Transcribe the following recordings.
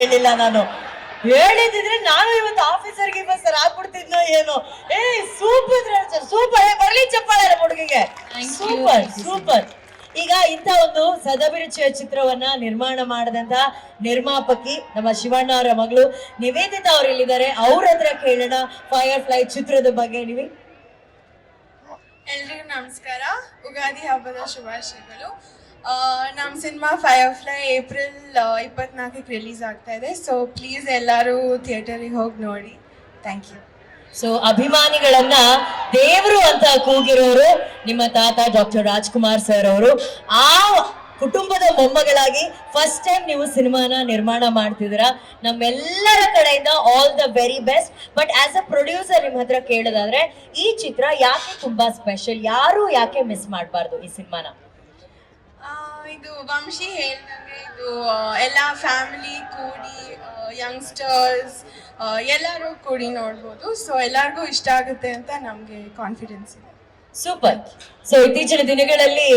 ಹೇಳಿಲ್ಲ ನಾನು. ಹೇಳಿದಿದ್ರೆ ನಾನು ಇವತ್ತು ಆಫೀಸರ್ ಗಿಫೀಸರ್ ಆಗ್ಬಿಡ್ತಿದ್ನೋ ಏನೋ. ಏ ಸೂಪರ್ ಸೂಪರ್ ಬರ್ಲಿ ಚಪ್ಪಾಳೆ ಹುಡುಗಿಗೆ. ಸೂಪರ್ ಸೂಪರ್ ಈಗ ಇಂಥ ಒಂದು ಸದಭಿರುಚಿಯ ಚಿತ್ರವನ್ನ ನಿರ್ಮಾಣ ಮಾಡಿದಂತ ನಿರ್ಮಾಪಕಿ ನಮ್ಮ ಶಿವಣ್ಣ ಅವರ ಮಗಳು ನಿವೇದಿತಾ ಅವ್ರು ಇಲ್ಲಿದ್ದಾರೆ. ಅವ್ರ ಹತ್ರ ಕೇಳೋಣ ಫೈರ್ ಫ್ಲೈ ಚಿತ್ರದ ಬಗ್ಗೆ ನೀವು. ಎಲ್ರಿಗೂ ನಮಸ್ಕಾರ. ಉಗಾದಿ ಹಬ್ಬದ ಶುಭಾಶಯಗಳು. ನಮ್ಮ ಸಿನಿಮಾ ಫೈರ್ ಫ್ಲೈ ಏಪ್ರಿಲ್ ಇಪ್ಪತ್ನಾಲ್ಕಕ್ಕೆ ರಿಲೀಸ್ ಆಗ್ತಾ ಇದೆ. ಸೊ ಪ್ಲೀಸ್ ಎಲ್ಲರೂ ಥಿಯೇಟರಿಗೆ ಹೋಗಿ ನೋಡಿ. ಥ್ಯಾಂಕ್ ಯು ಸೊ ಅಭಿಮಾನಿಗಳನ್ನ ದೇವರು ಅಂತ ಕೂಗಿರೋರು ನಿಮ್ಮ ತಾತ ಡಾಕ್ಟರ್ ರಾಜ್ಕುಮಾರ್ ಸರ್ ಅವರು. ಆ ಕುಟುಂಬದ ಮೊಮ್ಮಗಳಾಗಿ ಫಸ್ಟ್ ಟೈಮ್ ನೀವು ಸಿನಿಮಾನ ನಿರ್ಮಾಣ ಮಾಡ್ತಿದ್ದೀರಾ? ನಮ್ಮೆಲ್ಲರ ಕಡೆಯಿಂದ all the very best but as a producer ನಿಮ್ಮ ಹತ್ರ ಕೇಳೋದಾದ್ರೆ, ಈ ಚಿತ್ರ ಯಾಕೆ ತುಂಬಾ ಸ್ಪೆಷಲ್ ಯಾರು ಯಾಕೆ ಮಿಸ್ ಮಾಡಬಾರ್ದು ಈ ಸಿನಿಮಾನ? ಇದು ವಂಶಿ ಹೇಳ್ದಂಗೆ ಇದು ಎಲ್ಲ ಫ್ಯಾಮಿಲಿ ಕೂಡಿ ಯಂಗ್ಸ್ಟರ್ಸ್ ಎಲ್ಲರೂ ಕೂಡಿ ನೋಡ್ಬೋದು. ಸೊ ಎಲ್ಲರಿಗೂ ಇಷ್ಟ ಆಗುತ್ತೆ ಅಂತ ನಮಗೆ ಕಾನ್ಫಿಡೆನ್ಸ್ ಇದೆ. ಸೂಪರ್ ಸೊ ಇತ್ತೀಚಿನ ದಿನಗಳಲ್ಲಿ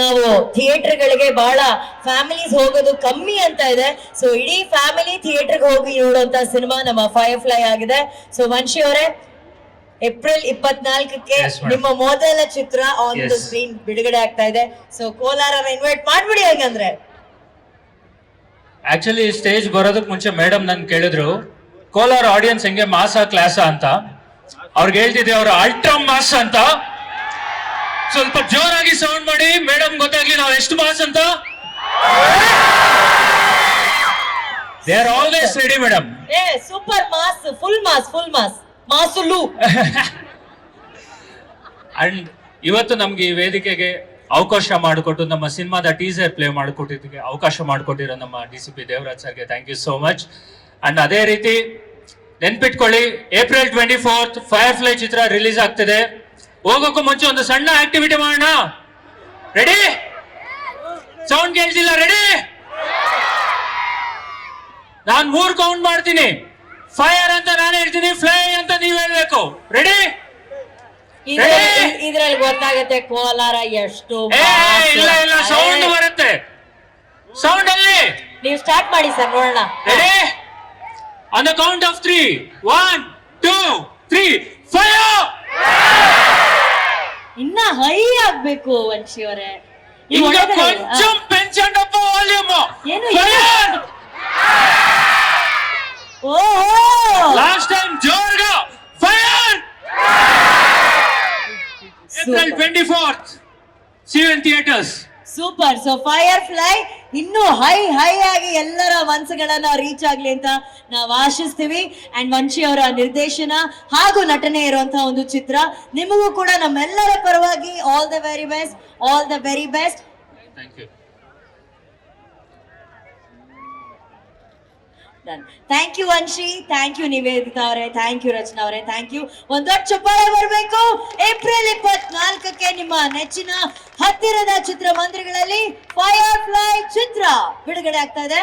ನಾವು ಥಿಯೇಟರ್ಗಳಿಗೆ ಬಹಳ ಫ್ಯಾಮಿಲೀಸ್ ಹೋಗೋದು ಕಮ್ಮಿ ಅಂತ ಇದೆ. ಸೊ ಇಡೀ ಫ್ಯಾಮಿಲಿ ಥಿಯೇಟರ್ಗೆ ಹೋಗಿ ನೋಡುವಂತ ಸಿನಿಮಾ ನಮ್ಮ ಫೈರ್ ಫ್ಲೈ ಆಗಿದೆ. ಸೊ ವಂಶಿ ಅವರೇ ಏಪ್ರಿಲ್ ಇಪ್ಪತ್ನಾಲ್ಕಕ್ಕೆ. ನಿಮ್ಮ ಮೊದಲ ಚಿತ್ರ ಆನ್ ದ. ಸ್ಕ್ರೀನ್ ಬಿಡುಗಡೆ ಆಗ್ತಾ ಇದೆ. ಸೊ ಕೋಲಾರ ಇನ್ವೈಟ್ ಮಾಡ್ಬಿಡಿ ಹೇಗಂದ್ರೆ. ಆಕ್ಚುಲಿ ಸ್ಟೇಜ್ ಬರೋದಕ್ಕೆ ಮುಂಚೆ ಮೇಡಮ್ ನನ್ ಕೇಳಿದ್ರು ಕೋಲಾರ ಆಡಿಯನ್ಸ್ ಹೆಂಗೆ ಮಾಸ ಕ್ಲಾಸ ಅಂತ? ಅವ್ರಿಗೆ ಹೇಳ್ತಿದ್ದೆ ಅವ್ರ ಅಲ್ಟ್ರಾ ಮಾಸ್ ಅಂತ. ಸ್ವಲ್ಪ ಜೋರಾಗಿ ಸೌಂಡ್ ಮಾಡಿ ಮೇಡಮ್ ಗೊತ್ತಾಗ್ಲಿ ನಾವು ಎಷ್ಟು ಮಾಸ್ ಅಂತ? They are always ready madam ಏ super mass full mass full mass. ಮಾಸುಲು and ಇವತ್ತು ನಮ್ಗೆ ಈ ವೇದಿಕೆಗೆ ಅವಕಾಶ ಮಾಡಿಕೊಟ್ಟು ನಮ್ಮ ಸಿನಿಮಾದ ಟೀಸರ್ ಪ್ಲೇ ಮಾಡಿಕೊಟ್ಟಿದ್ದಕ್ಕೆ ಅವಕಾಶ ಮಾಡಿಕೊಟ್ಟಿರೋ ನಮ್ಮ ಡಿ ಸಿ ಪಿ ದೇವರಾಜ್ ಸರ್ಗೆ thank you so much and ಅದೇ ರೀತಿ ನೆನ್ಪಿಟ್ಕೊಳ್ಳಿ April twenty fourth Fire Fly ಚಿತ್ರ ರಿಲೀಸ್ ಆಗ್ತಿದೆ. ಹೋಗೋಕ್ಕೂ ಮುಂಚೆ ಒಂದು ಸಣ್ಣ ಆಕ್ಟಿವಿಟಿ ಮಾಡೋಣ. ರೆಡಿ ಸೌಂಡ್ ಕೇಳಿಸಿಲ್ಲ ರೆಡಿ ನಾನು ಮೂರ್ ಕೌಂಟ್ ಮಾಡ್ತೀನಿ. ಫೈರ್ ಅಂತ ನಾನು ಹೇಳ್ತೀನಿ ಫ್ಲೈ ಅಂತ ನೀವ್ ಹೇಳ್ಬೇಕು. ರೆಡಿ ಇದ್ರಲ್ಲಿ ಗೊತ್ತಾಗುತ್ತೆ ಕೋಲಾರ ಎಷ್ಟು ಇಲ್ಲ ಇಲ್ಲ ಸೌಂಡ್ ಬರುತ್ತೆ. ಸೌಂಡ್ ಅಲ್ಲಿ? ನೀವು ಸ್ಟಾರ್ಟ್ ಮಾಡಿ ಸರ್ ನೋಡೋಣ. Ready on count of three one two three fire ಇನ್ನ ಹೈ ಆಗ್ಬೇಕು ವಂಶಿ ಅವರೇ. ಏನು April twenty fourth civil theatres super so Fire Fly ಇನ್ನೂ ಹೈ ಹೈ ಆಗಿ ಎಲ್ಲರ ಮನಸ್ಸುಗಳನ್ನ ರೀಚ್ ಆಗ್ಲಿ ಅಂತ ನಾವು ಆಶಿಸ್ತೀವಿ. ಅಂಡ್ ವಂಶಿ ಅವರ ನಿರ್ದೇಶನ ಹಾಗೂ ನಟನೆ ಇರುವಂತಹ ಒಂದು ಚಿತ್ರ ನಿಮಗೂ ಕೂಡ ನಮ್ಮೆಲ್ಲರ ಪರವಾಗಿ all the very best all the very best thank you thank you Vamshi thank you Niveditha ಅವರೇ. ಥ್ಯಾಂಕ್ ಯು ರಚನಾ ಅವರೇ. ಥ್ಯಾಂಕ್ ಯು ಒಂದ್ ದೊಡ್ಡ ಚಪ್ಪಾಳೆ ಬರಬೇಕು. ಏಪ್ರಿಲ್ ಇಪ್ಪತ್ನಾಲ್ಕಕ್ಕೆ ನಿಮ್ಮ ನೆಚ್ಚಿನ ಹತ್ತಿರದ ಚಿತ್ರಮಂದಿರಗಳಲ್ಲಿ ಫೈರ್ ಫ್ಲೈ ಚಿತ್ರ ಬಿಡುಗಡೆ ಆಗ್ತಾ ಇದೆ.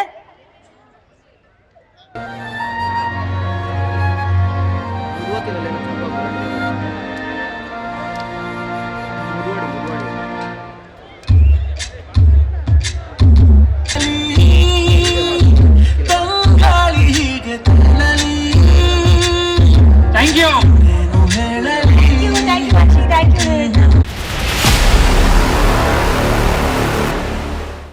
Hey.